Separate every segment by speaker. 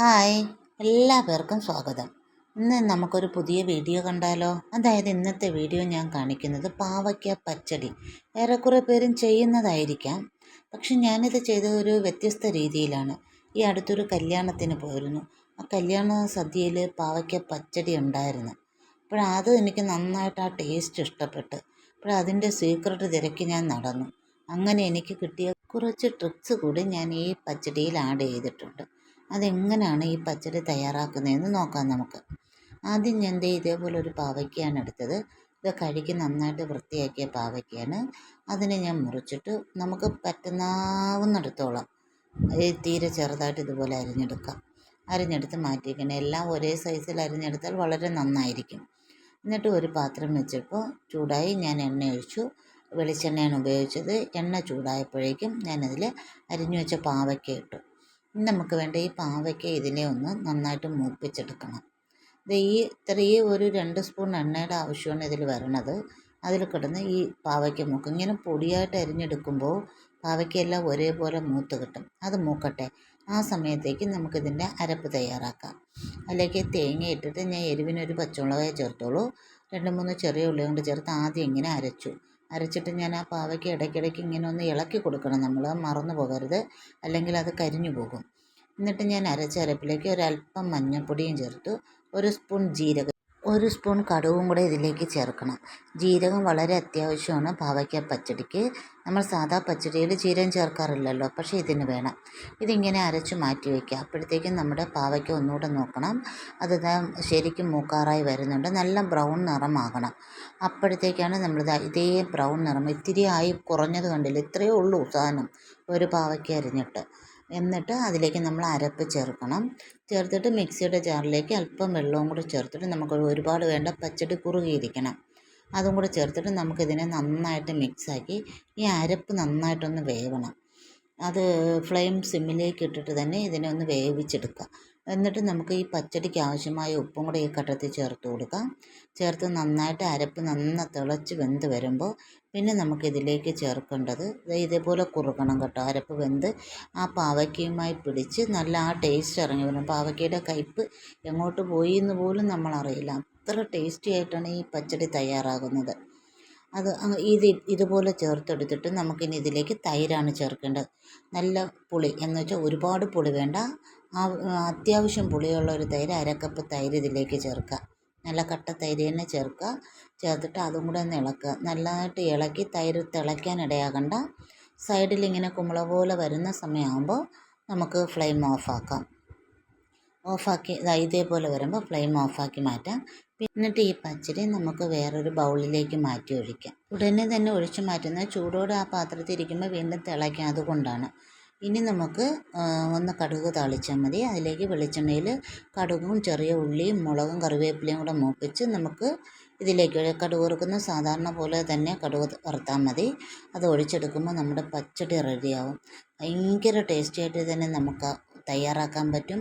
Speaker 1: Hi. എല്ലാ പേർക്കും സ്വാഗതം. ഇന്ന് നമുക്കൊരു പുതിയ വീഡിയോ കണ്ടാലോ? അതായത് ഇന്നത്തെ വീഡിയോ ഞാൻ കാണിക്കുന്നത് പാവയ്ക്ക പച്ചടി. ഏറെക്കുറെ പേരും ചെയ്യുന്നതായിരിക്കാം. പക്ഷെ ഞാനിത് ചെയ്ത ഒരു വ്യത്യസ്ത രീതിയിലാണ്. ഈ അടുത്തൊരു കല്യാണത്തിന് പോയിരുന്നു. ആ കല്യാണ സദ്യയിൽ പാവയ്ക്ക പച്ചടി ഉണ്ടായിരുന്നു. അപ്പോഴത് എനിക്ക് നന്നായിട്ട് ആ ടേസ്റ്റ് ഇഷ്ടപ്പെട്ട്. അപ്പോഴതിന്റെ സീക്രട്ട് തിരക്കി ഞാൻ നടന്നു. അങ്ങനെ എനിക്ക് കിട്ടിയ കുറച്ച് ട്രിക്സ് കൂടി ഞാൻ ഈ പച്ചടിയിൽ ആഡ് ചെയ്തിട്ടുണ്ട്. അതെങ്ങനെയാണ് ഈ പച്ചടി തയ്യാറാക്കുന്നതെന്ന് നോക്കാം നമുക്ക്. ആദ്യം ഞാൻ ദേ ഇതേപോലെ ഒരു പാവയ്ക്കയാണ് എടുത്തത്. ഇത് കഴുകി നന്നായിട്ട് വൃത്തിയാക്കിയ പാവയ്ക്കയാണ്. അതിനെ ഞാൻ മുറിച്ചിട്ട് നമുക്ക് പറ്റുന്നാവുന്നിടത്തോളം തീരെ ചെറുതായിട്ട് ഇതുപോലെ അരിഞ്ഞെടുക്കാം. അരിഞ്ഞെടുത്ത് മാറ്റിയിരിക്കണം. എല്ലാം ഒരേ സൈസിൽ അരിഞ്ഞെടുത്താൽ വളരെ നന്നായിരിക്കും. എന്നിട്ട് ഒരു പാത്രം വെച്ചപ്പോൾ ചൂടായി ഞാൻ എണ്ണ ഒഴിച്ചു. വെളിച്ചെണ്ണയാണ് ഉപയോഗിച്ചത്. എണ്ണ ചൂടായപ്പോഴേക്കും ഞാനതിൽ അരിഞ്ഞു വെച്ച പാവയ്ക്ക ഇട്ടു. നമുക്ക് വേണ്ട ഈ പാവയ്ക്ക ഇതിനെ ഒന്ന് നന്നായിട്ട് മൂപ്പിച്ചെടുക്കണം. ഇത് ഈ ഇത്രയും ഒരു രണ്ട് സ്പൂൺ എണ്ണയുടെ ആവശ്യമാണ് ഇതിൽ വരണത്. അതിൽ കിടന്ന് ഈ പാവയ്ക്ക മൂക്കും. ഇങ്ങനെ പൊടിയായിട്ട് അരിഞ്ഞെടുക്കുമ്പോൾ പാവയ്ക്കയെല്ലാം ഒരേപോലെ മൂത്ത് കിട്ടും. അത് മൂക്കട്ടെ. ആ സമയത്തേക്ക് നമുക്കിതിന്റെ അരപ്പ് തയ്യാറാക്കാം. അല്ലെങ്കിൽ തേങ്ങ ഇട്ടിട്ട് ഞാൻ എരിവിനൊരു പച്ചമുളകേ ചേർത്തോളൂ. രണ്ട് മൂന്ന് ചെറിയ ഉള്ളി കൊണ്ട് ചേർത്ത് ആദ്യം ഇങ്ങനെ അരച്ചു. അരച്ചിട്ട് ഞാൻ ആ പാവയ്ക്ക ഇടയ്ക്കിടയ്ക്ക് ഇങ്ങനെ ഒന്ന് ഇളക്കി കൊടുക്കണം നമ്മൾ. മറന്നു പോകരുത്. അല്ലെങ്കിൽ അത് കരിഞ്ഞു പോകും. എന്നിട്ട് ഞാൻ അരച്ച അരപ്പിലേക്ക് ഒരല്പം മഞ്ഞൾപ്പൊടിയും ചേർത്തു. ഒരു സ്പൂൺ ജീരകം ഒരു സ്പൂൺ കടുവും കൂടെ ഇതിലേക്ക് ചേർക്കണം. ജീരകം വളരെ അത്യാവശ്യമാണ് പാവയ്ക്ക പച്ചടിക്ക്. നമ്മൾ സാധാ പച്ചടിയിൽ ജീരകം ചേർക്കാറില്ലല്ലോ പക്ഷേ ഇതിന് വേണം. ഇതിങ്ങനെ അരച്ച് മാറ്റി വയ്ക്കുക. അപ്പോഴത്തേക്കും നമ്മുടെ പാവയ്ക്ക ഒന്നുകൂടെ നോക്കണം. അത് ശരിക്കും മൂക്കാറായി വരുന്നുണ്ട്. നല്ല ബ്രൗൺ നിറമാകണം. അപ്പോഴത്തേക്കാണ് നമ്മൾ ഇതേ ബ്രൗൺ നിറം ഇത്തിരി ആയി കുറഞ്ഞത് കണ്ടില്ല? ഇത്രയേ ഉള്ളൂ സാധനം ഒരു പാവയ്ക്ക അരിഞ്ഞിട്ട്. എന്നിട്ട് അതിലേക്ക് നമ്മൾ അരപ്പ് ചേർക്കണം. ചേർത്തിട്ട് മിക്സിയുടെ ജാറിലേക്ക് അല്പം വെള്ളവും കൂടി ചേർത്തിട്ട് നമുക്ക് ഒരുപാട് വേണ്ട പച്ചടി കുറുകിയിരിക്കണം അതും കൂടി ചേർത്തിട്ട് നമുക്കിതിനെ നന്നായിട്ട് മിക്സാക്കി ഈ അരപ്പ് നന്നായിട്ടൊന്ന് വേവണം. അത് ഫ്ലെയിം സിമ്മിലേക്ക് ഇട്ടിട്ട് തന്നെ ഇതിനെ ഒന്ന് വേവിച്ചെടുക്കുക. എന്നിട്ട് നമുക്ക് ഈ പച്ചടിക്ക് ആവശ്യമായ ഉപ്പും കൂടെ ഈ ഘട്ടത്തിൽ ചേർത്ത് കൊടുക്കാം. ചേർത്ത് നന്നായിട്ട് അരപ്പ് നന്ന തിളച്ച് വെന്ത് വരുമ്പോൾ പിന്നെ നമുക്കിതിലേക്ക് ചേർക്കേണ്ടത് ഇതേപോലെ കുറുക്കണം കേട്ടോ. അരപ്പ് വെന്ത് ആ പാവയ്ക്കയുമായി പിടിച്ച് നല്ല ആ ടേസ്റ്റ് ഇറങ്ങി വരും. പാവയ്ക്കയുടെ കയ്പ്പ് എങ്ങോട്ട് പോയി എന്ന് പോലും നമ്മളറിയില്ല. അത്ര ടേസ്റ്റി ആയിട്ടാണ് ഈ പച്ചടി തയ്യാറാകുന്നത്. അത് ഇത് ഇതുപോലെ ചേർത്തെടുത്തിട്ട് നമുക്കിനി ഇതിലേക്ക് തൈരാണ് ചേർക്കേണ്ടത്. നല്ല പുളി എന്ന് വെച്ചാൽ ഒരുപാട് പുളി വേണ്ട. അത്യാവശ്യം പുളിയുള്ള ഒരു തൈര് അര കപ്പ് തൈര് ഇതിലേക്ക് ചേർക്കുക. നല്ല കട്ട തൈര് തന്നെ ചേർക്കുക. ചേർത്തിട്ട് അതും കൂടെ ഒന്ന് ഇളക്കുക. നല്ലതായിട്ട് ഇളക്കി തൈര് തിളയ്ക്കാൻ ഇടയാകണ്ട. സൈഡിൽ ഇങ്ങനെ കുമ്പള പോലെ വരുന്ന സമയമാകുമ്പോൾ നമുക്ക് ഫ്ലെയിം ഓഫാക്കാം ഓഫാക്കി ഇതേപോലെ വരുമ്പോൾ ഫ്ലെയിം ഓഫാക്കി മാറ്റാം. എന്നിട്ട് ഈ പച്ചടി നമുക്ക് വേറൊരു ബൗളിലേക്ക് മാറ്റി ഒഴിക്കാം. ഉടനെ തന്നെ ഒഴിച്ചു മാറ്റുന്ന ചൂടോടെ ആ പാത്രത്തിൽ ഇരിക്കുമ്പോൾ വീണ്ടും തിളയ്ക്കാം. അതുകൊണ്ടാണ്. ഇനി നമുക്ക് ഒന്ന് കടുക് തളിച്ചാൽ മതി. അതിലേക്ക് വെളിച്ചെണ്ണയിൽ കടുകും ചെറിയ ഉള്ളിയും മുളകും കറിവേപ്പിലയും കൂടെ മൂപ്പിച്ച് നമുക്ക് ഇതിലേക്ക് കടുക് വറുക്കുന്ന സാധാരണ പോലെ തന്നെ കടുക് വറുത്താൽ മതി. അത് ഒഴിച്ചെടുക്കുമ്പോൾ നമ്മുടെ പച്ചടി റെഡിയാവും ഭയങ്കര ടേസ്റ്റി ആയിട്ട് തന്നെ നമുക്ക് തയ്യാറാക്കാൻ പറ്റും.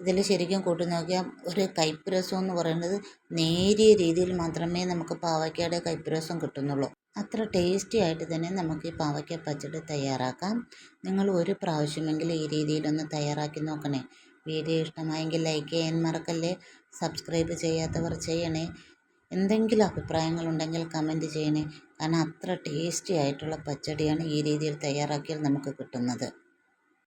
Speaker 1: ഇതിൽ ശരിക്കും കൂട്ടി നോക്കിയാൽ ഒരു കൈപ്പുരസം എന്ന് പറയുന്നത് നേരിയ രീതിയിൽ മാത്രമേ നമുക്ക് പാവയ്ക്കയുടെ കൈപ്പുരസം രസം കിട്ടുന്നുള്ളൂ. അത്ര ടേസ്റ്റി ആയിട്ട് തന്നെ നമുക്ക് ഈ പാവയ്ക്ക പച്ചടി തയ്യാറാക്കാം. നിങ്ങൾ ഒരു പ്രാവശ്യമെങ്കിലും ഈ രീതിയിലൊന്ന് തയ്യാറാക്കി നോക്കണേ. വീഡിയോ ഇഷ്ടമായെങ്കിൽ ലൈക്ക് ചെയ്യാൻ മറക്കല്ലേ? സബ്സ്ക്രൈബ് ചെയ്യാത്തവർ ചെയ്യണേ. എന്തെങ്കിലും അഭിപ്രായങ്ങളുണ്ടെങ്കിൽ കമന്റ് ചെയ്യണേ. കാരണം അത്ര ടേസ്റ്റി ആയിട്ടുള്ള പച്ചടിയാണ് ഈ രീതിയിൽ തയ്യാറാക്കിയാൽ നമുക്ക് കിട്ടുന്നത്.